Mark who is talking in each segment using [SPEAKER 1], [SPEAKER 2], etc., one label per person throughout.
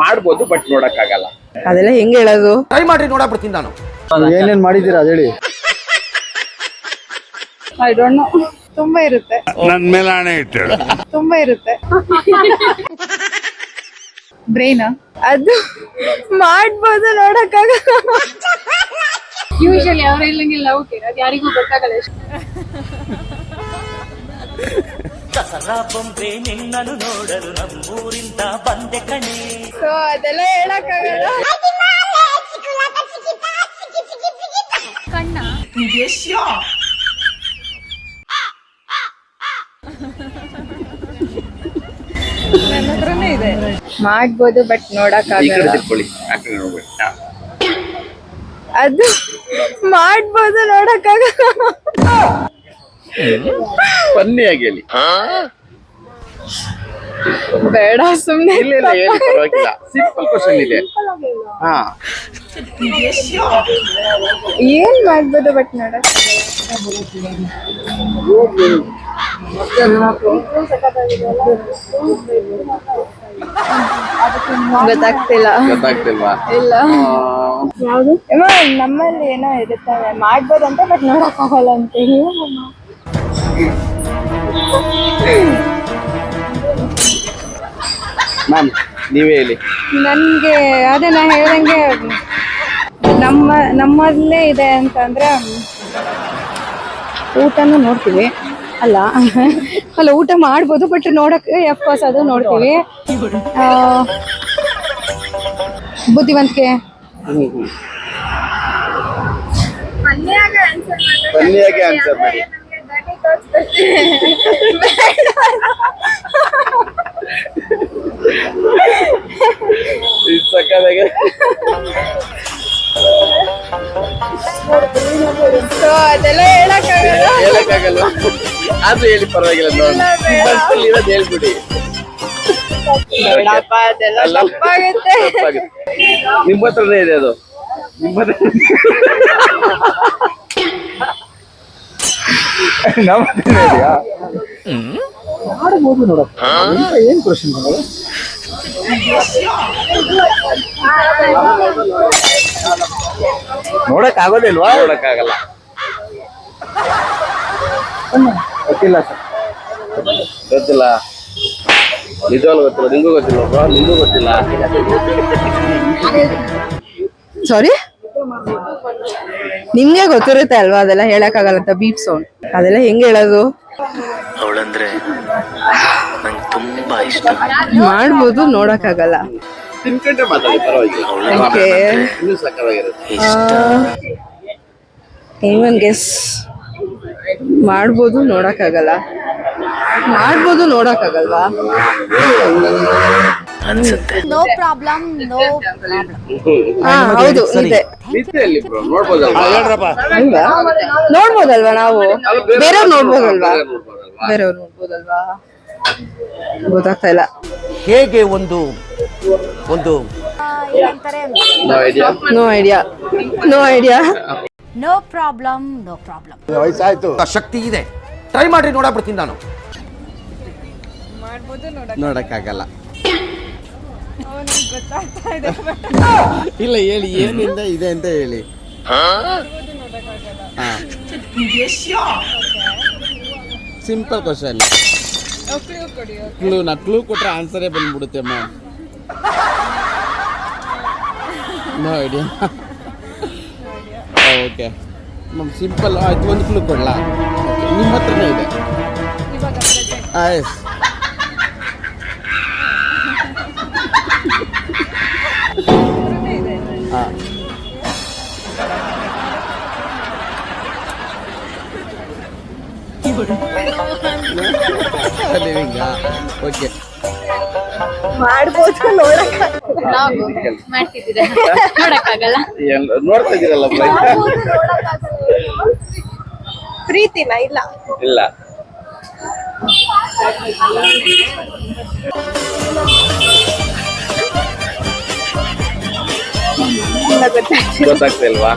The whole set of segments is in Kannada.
[SPEAKER 1] ಮಾಡ್ಬೋದು ಬಟ್ ನೋಡಕ್ಕಾಗಲ್ಲ.
[SPEAKER 2] ಅದೆಲ್ಲ ಹೆಂಗ್ ಹೇಳೋದು?
[SPEAKER 3] ಟ್ರೈ ಮಾಡಿ ನೋಡಾಕ್ಬಿಡ್ತೀನಿ ನಾನು.
[SPEAKER 4] ಏನೇನ್ ಮಾಡಿದ್ದೀರಾ ಅದೇಳಿ? ಹೇಳಿ
[SPEAKER 5] ಐ ಡೋಂಟ್ ನೋ ತುಂಬಾ ಇರುತ್ತೆ.
[SPEAKER 6] ನನ್ ಮೇಲೆ ಹಣೆ ಇಟ್ಟು
[SPEAKER 5] ತುಂಬಾ ಇರುತ್ತೆ. ಬ್ರೈನ್
[SPEAKER 2] ಅದು ಮಾಡ್ಬೋದು ನೋಡಕ್ಕಾಗ
[SPEAKER 7] ಯೂಶಲಿ ಅವ್ರ ಇಲ್ಲಂಗಿಲ್ಲ ಓಕೆ ಅದು ಯಾರಿಗೂ ಗೊತ್ತಾಗಲ್ಲ ಅಷ್ಟೇ
[SPEAKER 2] ಸೊ ಅದೆಲ್ಲ ಹೇಳಕ್ಕಾಗಲ್ಲ?
[SPEAKER 7] ಕಣ್ಣ.
[SPEAKER 5] ನನ್ನ ಹತ್ರನೇ ಇದೆ.
[SPEAKER 2] ಮಾಡ್ಬೋದು ಬಟ್
[SPEAKER 1] ಈ ಕಡೆ
[SPEAKER 2] ನೋಡಕ್ಕಾಗಲ್ಲ. ಅದು ಮಾಡ್ಬೋದು ನೋಡಕ್ಕಾಗಲ್ಲ.
[SPEAKER 1] ಫನ್ನಿ ಆಗಿ ಹೇಳಿ.
[SPEAKER 2] ಬೇಡ ಸುಮ್ಮನೆ
[SPEAKER 1] ಇಲ್ಲ ಇಲ್ಲ ಹೇಳಿ ಪರವಾಗಿಲ್ಲ. ಸಿಂಪಲ್ ಕ್ವಶನ್ ಇದೆ. ಹಾ.
[SPEAKER 2] ಏನ್ ಮಾಡ್ಬೋದು ಬಟ್ ನೋಡಕ್ ಗೊತ್ತಾಗ್ತಿಲ್ಲ.
[SPEAKER 1] ಗೊತ್ತಾಗ್ತಿಲ್ವಾ?
[SPEAKER 2] ಇಲ್ಲ. ಅಮ್ಮ, ನಮ್ಮಲ್ಲಿ ಏನೋ ಇರುತ್ತವೆ. ಮಾಡ್ಬೋದಂತ ಬಟ್ ನೋಡಕ್ಕಾಗಲ್ಲ ಅಂತ ಅಂತ
[SPEAKER 1] ಮ್ಯಾಮ್ ನೀವೇ ಹೇಳಿ.
[SPEAKER 5] ನನಗೆ ಅದೇ ನಾ ಹೇಳ್ದಂಗೆ ನಮ್ಮ ನಮ್ಮಲ್ಲೇ ಇದೆ ಅಂತಂದ್ರೆ ಊಟನೂ ನೋಡ್ತೀವಿ. ಅಲ್ಲ ಅಲ್ಲ ಊಟ ಮಾಡ್ಬೋದು ಬಟ್ ನೋಡಕ್ಕೆ ಅಫ್ಕೋರ್ಸ್ ಅದು ನೋಡ್ತೀವಿ. ಬುದ್ಧಿವಂತಿಕೆ.
[SPEAKER 1] ಆನ್ಸರ್ ಮಾಡಿ. ಇದು ಸಕ್ಕತ್ತಾಗಿ
[SPEAKER 2] ಸೊ ಅದೆಲ್ಲ ಹೇಳಕ್ಕಾಗಲ್ಲ.
[SPEAKER 1] ಹೇಳಿ ಪರವಾಗಿಲ್ಲ ನೋಡಿ. ಇರೋದು ಹೇಳ್ಬಿಡಿ.
[SPEAKER 2] ಬೇಡಪ್ಪ ಅದೆಲ್ಲ ತಪ್ಪಾಗುತ್ತೆ.
[SPEAKER 1] ನಿಮ್ಮ ಹತ್ರನೇ ಇದೆ ಅದು. ನಿಮ್ಮ ಹತ್ರ
[SPEAKER 4] ನಮ್ಮ ಹತ್ರನೇ ಇದೆಯಾ ಮಾಡ್ಬೋದು ನೋಡಪ್ಪ ಎಂತ ಏನ್ ಕ್ವಶನ್ ನೋಡಕ್ ಆಗೋದಿಲ್ವಾ
[SPEAKER 1] ನೋಡಕ್ಕಾಗಲ್ಲ.
[SPEAKER 4] ಗೊತ್ತಿಲ್ಲ ಸರ್.
[SPEAKER 1] ಗೊತ್ತಿಲ್ಲ. ನಿಜವಾಗ್ಲೂ ಗೊತ್ತಿಲ್ಲ. ನಿಂಗೂ ಗೊತ್ತಿಲ್ಲ ನಿಂಗೂ ಗೊತ್ತಿಲ್ಲ.
[SPEAKER 2] ಸಾರಿ ನಿಮ್ಗೆ ಗೊತ್ತಿರುತ್ತೆ ಅಲ್ವಾ ಅದೆಲ್ಲ ಹೇಳಕ್ಕಾಗಲ್ಲ ಅಂತ ಬೀಪ್ ಸೌಂಡ್ ಅದೆಲ್ಲ ಹೆಂಗ್ ಹೇಳೋದು?
[SPEAKER 8] ಅವಳಂದ್ರೆ ನಂಗೆ ತುಂಬಾ ಇಷ್ಟ.
[SPEAKER 2] ಮಾಡ್ಬೋದು ನೋಡಕ್ಕಾಗಲ್ಲ.
[SPEAKER 1] ಆಗಲ್ಲ
[SPEAKER 2] ಓಕೆ ಏನ್ ಗೆಸ್ ಮಾಡ್ಬೋದು ನೋಡಕ್ಕಾಗಲ್ಲ. ಮಾಡ್ಬೋದು ನೋಡಕ್ಕಾಗಲ್ವಾ?
[SPEAKER 8] ಅನ್ಸುತ್ತೆ.
[SPEAKER 2] ನೋ ಹೌದು ಇದೆ.
[SPEAKER 1] ಬ್ರೋ ನೋಡ್ಬೋದಲ್ವಾ?
[SPEAKER 2] ನೋಡ್ಬೋದಲ್ವಾ ನಾವು?
[SPEAKER 1] ಅಲ್ಲ, ಬೇರೆ
[SPEAKER 2] ಬೇರೆಯವ್ರು ನೋಡ್ಬೋದಲ್ವಾ?
[SPEAKER 1] ಬೇರೆ ನೋಡ್ಬೋದಲ್ವಾ?
[SPEAKER 2] ಬೇರೆಯವ್ರು ನೋಡ್ಬೋದಲ್ವಾ? ಗೊತ್ತಾಗ್ತಾ ಇಲ್ಲ.
[SPEAKER 3] ಹೇಗೆ ಒಂದು ಒಂದು
[SPEAKER 1] no idea
[SPEAKER 2] no idea no idea
[SPEAKER 9] no problem no problem
[SPEAKER 4] ವಯಸ್ಸಾಯ್ತು.
[SPEAKER 3] ಶಕ್ತಿ ಇದೆ. ಟ್ರೈ ಮಾಡಿ ನೋಡಾಕ್ಬಿಡ್ತೀನಿ ನಾನು.
[SPEAKER 1] ನೋಡಕ್ಕಾಗಲ್ಲ. ಇಲ್ಲ ಹೇಳಿ ಏನಿಂದ ಇದೆ ಅಂತ ಹೇಳಿ. ಸಿಂಪಲ್ ಕ್ವಶನ್ ಕ್ಲೂ ನಾ ಕ್ಲೂ ಕೊಟ್ರೆ ಆನ್ಸರೇ ಬಂದ್ಬಿಡುತ್ತೆ ma'am no idea okay ma'am simple ಆಯ್ತು ಒಂದು ಕ್ಲೂ ಕೊಡ್ಲಾ? ನಿಮ್ಮ ಹತ್ರನೇ ಇದೆ. Yes okay.
[SPEAKER 2] ಮಾಡ್ಬೋದು ನೋಡಕ್
[SPEAKER 7] ನಾವು ಮಾಡ್ತಿದ್ದೀರಾ? ನೋಡಕ್ಕಾಗಲ್ಲ?
[SPEAKER 1] ನೋಡ್ತಾ ಇದೀರಲ್ಲ
[SPEAKER 2] ಪ್ರೀತಿನ ಇಲ್ಲ.
[SPEAKER 1] ಇಲ್ಲ. ಗೊತ್ತಾಗ್ತಿಲ್ವಾ?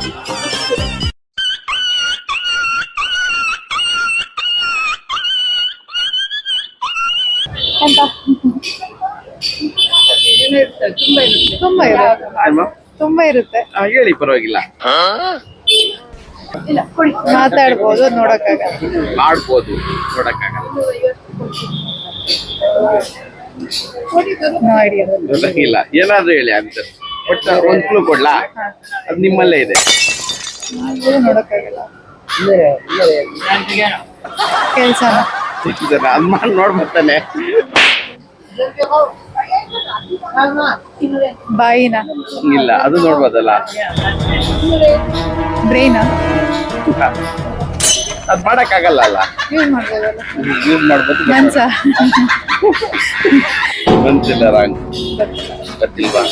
[SPEAKER 7] ಇರುತ್ತೆ ತುಂಬಾ ಇರುತ್ತೆ.
[SPEAKER 2] ತುಂಬಾ ಇರುತ್ತೆ? ತುಂಬಾ ಇರುತ್ತೆ.
[SPEAKER 1] ಆ, ಹೇಳಿ ಪರವಾಗಿಲ್ಲ.
[SPEAKER 2] ಮಾತಾಡ್ಬೋದು ನೋಡಕ್ಕಾಗಲ್ಲ.
[SPEAKER 1] ಮಾಡ್ಬೋದು ನೋಡಕ್ಕಾಗಲ್ಲ.
[SPEAKER 2] ನೋ ಐಡಿಯಾ
[SPEAKER 1] ಇಲ್ಲ ಏನಾದ್ರೂ ಹೇಳಿ ಅಂತ. ಒಟ್ಟು ಒಂದ್ ಕ್ಲೂ ಕೊಡ್ಲಾ? ಅದು ನಿಮ್ಮಲ್ಲೇ ಇದೆ.
[SPEAKER 2] ನೋಡಕ್ಕಾಗಲ್ಲ. ಕೆಲ್ಸನ.
[SPEAKER 1] ಇದನ್ನ ಅದ್ ಮಾಡಿ ನೋಡ್ಬರ್ತಾನೆ
[SPEAKER 2] ಬಾಯಿನ?
[SPEAKER 1] ಇಲ್ಲ ಅದು ನೋಡ್ಬೋದಲ್ಲ.
[SPEAKER 2] ಬ್ರೈನ?
[SPEAKER 1] ಅದ್ ಮಾಡಕ್ಕಾಗಲ್ಲ ಅಲ್ಲ.
[SPEAKER 2] ಯೂಸ್ ಮಾಡ್ಬೋದಲ್ಲ.
[SPEAKER 1] ಯೂಸ್ ಮಾಡ್ಬೋದು
[SPEAKER 2] ಮನ್ಸ?
[SPEAKER 1] ಮನ್ಸಿಲ್ಲ ರಾಂಗ್ ಗೊತ್ತಿಲ್ವಾ?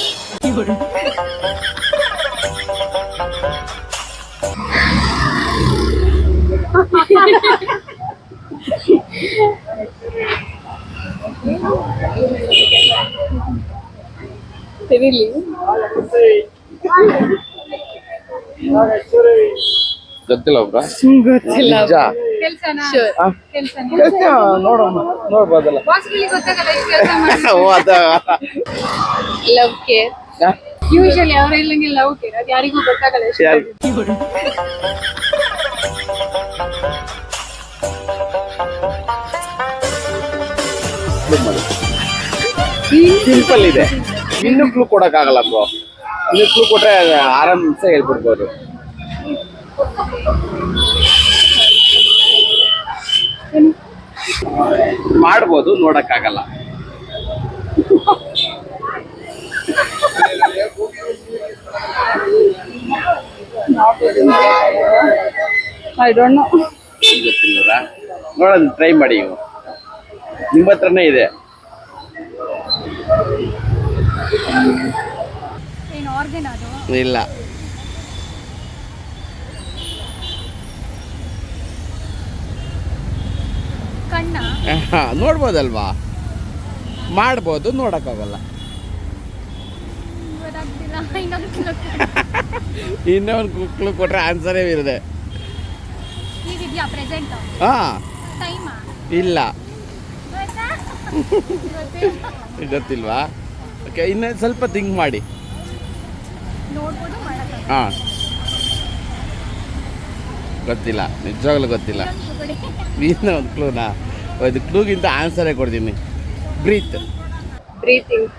[SPEAKER 1] ಗೊತ್ತಿಲ್ಲ ಒಬ್ರ?
[SPEAKER 2] ಗೊತ್ತಿಲ್ಲ.
[SPEAKER 1] ನಿಜ? ಕೆಲ್ಸ ನೋಡೋಣ. ನೋಡ್ಬೋದಲ್ಲ. ಓ ಅದ.
[SPEAKER 7] ಲವ್ ಕೇರ್ ಯೂಶಲಿ ಅವ್ರ ಇಲ್ಲಂಗೆ ಲವ್ ಕೇರ್ ಅದು ಯಾರಿಗೂ ಗೊತ್ತಾಗಲ್ಲ
[SPEAKER 1] ಸಿಂಪಲ್ ಇದೆ. ಇನ್ನು ಕ್ಲೂ ಕೊಡಕ್ಕಾಗಲ್ಲ ಬ್ರೋ ಇನ್ನು ಕ್ಲೂ ಕೊಟ್ರೆ ಆರಾಮ್ಸೆ ಹೇಳ್ಬಿಡ್ಬೋದು. ಮಾಡ್ಬೋದು ನೋಡಕ್ಕಾಗಲ್ಲ.
[SPEAKER 2] ಐ ಡೋಂಟ್ ನೋ
[SPEAKER 1] ನೋಡೋಣ ಟ್ರೈ ಮಾಡಿ ನಿಮ್ಮ ಹತ್ರನೇ ಇದೆ
[SPEAKER 9] ಏನು ಆರ್ಗನ್ ಅದು
[SPEAKER 1] ಇಲ್ಲ. ನೋಡ್ಬೋದಲ್ವಾ? ಮಾಡ್ಬೋದು ನೋಡಕ್ಕಾಗಲ್ಲ.
[SPEAKER 9] ಇನ್ನೊಂದು
[SPEAKER 1] ಕುಕ್ಲು ಕೊಟ್ರೆ ಆನ್ಸರೇ
[SPEAKER 9] ಇರದೆ
[SPEAKER 1] ಹಾ. ಇಲ್ಲ. ಗೊತ್ತಿಲ್ವಾ? ಓಕೆ ಇನ್ನು ಸ್ವಲ್ಪ ಥಿಂಕ್ ಮಾಡಿ. ಹಾಂ. ಗೊತ್ತಿಲ್ಲ ನಿಜವಾಗ್ಲೂ ಗೊತ್ತಿಲ್ಲ. ಇನ್ನೂ ಒಂದು ಕ್ಲೂನಾ ಇದು ಕ್ಲೂಗಿಂತ ಆನ್ಸರೇ ಕೊಡ್ತೀನಿ. ಬ್ರೀತ್
[SPEAKER 7] ಬ್ರೀತಿಂಗ್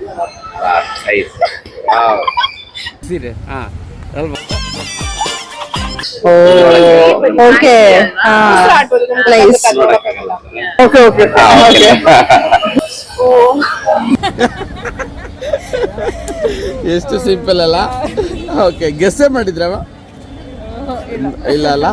[SPEAKER 1] ಸೀರೆ ಹಾಂ. ಅಲ್ವಾ?
[SPEAKER 2] Okay. Place okay okay okay
[SPEAKER 1] ಎಷ್ಟು ಸಿಂಪಲ್ ಅಲ್ಲ? ಓಕೆ ಗೆಸ್ಸೇ ಮಾಡಿದ್ರವ? ಇಲ್ಲ ಅಲ್ಲ?